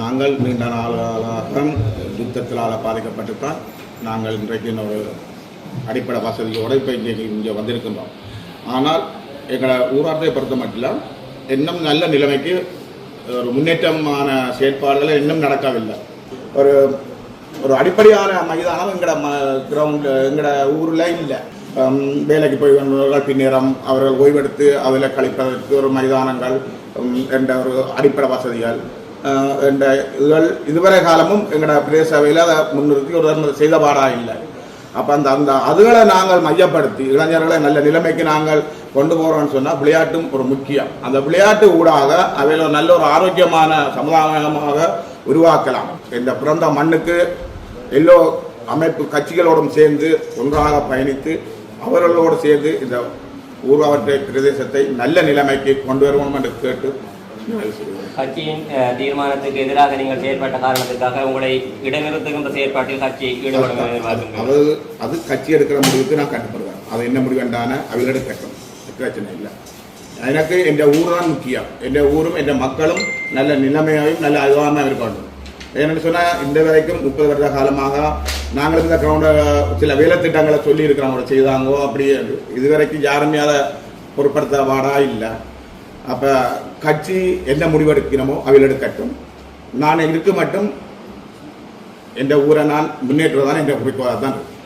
நாங்கள் நீண்ட நாளாக யுத்தத்தினால் பாதிக்கப்பட்டு தான் நாங்கள் இன்றைக்கு ஒரு அடிப்படை வசதியோடு இப்போ இங்கே இங்கே வந்திருக்கின்றோம். ஆனால் எங்களை ஊராட்டை பொறுத்த மட்டும் இன்னும் நல்ல நிலைமைக்கு ஒரு முன்னேற்றமான செயற்பாடுகள் இன்னும் நடக்கவில்லை. ஒரு ஒரு அடிப்படையான மைதானம் எங்களோட ம கிரவுண்ட் எங்களோட ஊரில் இல்லை. வேலைக்கு போய் வந்தவர்கள் பின்னேறம் அவர்கள் ஓய்வெடுத்து அதில் கழிப்பதற்கு ஒரு மைதானங்கள் என்ற ஒரு அடிப்படை வசதிகள் என்ற இதுகள் இதுவரை காலமும் எங்களோட பிரதேச சபையில் அதை முன்னிறுத்தி ஒரு செய்த பாடா இல்லை. அப்போ அந்த அந்த அதுகளை நாங்கள் மையப்படுத்தி இளைஞர்களை நல்ல நிலைமைக்கு நாங்கள் கொண்டு போகிறோம்னு சொன்னால் விளையாட்டும் ஒரு முக்கியம். அந்த விளையாட்டு ஊடாக அவையில் ஒரு நல்ல ஒரு ஆரோக்கியமான சமுதாயமாக உருவாக்கலாம். இந்த பிறந்த மண்ணுக்கு எல்லோ அமைப்பு கட்சிகளோடும் சேர்ந்து ஒன்றாக பயணித்து அவர்களோடு சேர்ந்து இந்த ஊர்வற்றை பிரதேசத்தை நல்ல நிலைமைக்கு கொண்டு வருவோம் என்று கேட்டு கட்சியின் தீர்மானத்துக்கு எதிராக நீங்கள் செயற்பட்ட காரணத்துக்காக உங்களை இடைநிறுத்துகின்ற செயற்பாட்டில் கட்சி எதிர்பார்க்கின்றீர்கள். அது அது கட்சி எடுக்கிற முடிவுக்கு நான் கட்டுப்படுவேன். அது என்ன முடிவு வேண்டான அவர்கள் எடுக்கட்டும் பிரச்சனை இல்லை. எனக்கு என் ஊர் தான் முக்கியம். என் ஊரும் என் மக்களும் நல்ல நிலைமையாகவும் நல்ல அதுவாக இருக்கணும் ஏன்னு சொன்னால் இந்த வரைக்கும் முப்பது வருட காலமாக நாங்கள் இந்த கிரவுண்ட சில வேலை திட்டங்களை சொல்லி இருக்கிறாங்க செய்தாங்கோ அப்படி இதுவரைக்கும் யாருமே அதை பொருட்படுத்த வாடா இல்லை. அப்போ கட்சி என்ன முடிவெடுக்கிறோமோ அவையில் எடுக்கட்டும். நான் இருக்கு மட்டும். என்ற ஊரை நான் முன்னேற்றுவதான் என்ற குறிக்கோளாக தான் இருக்கும்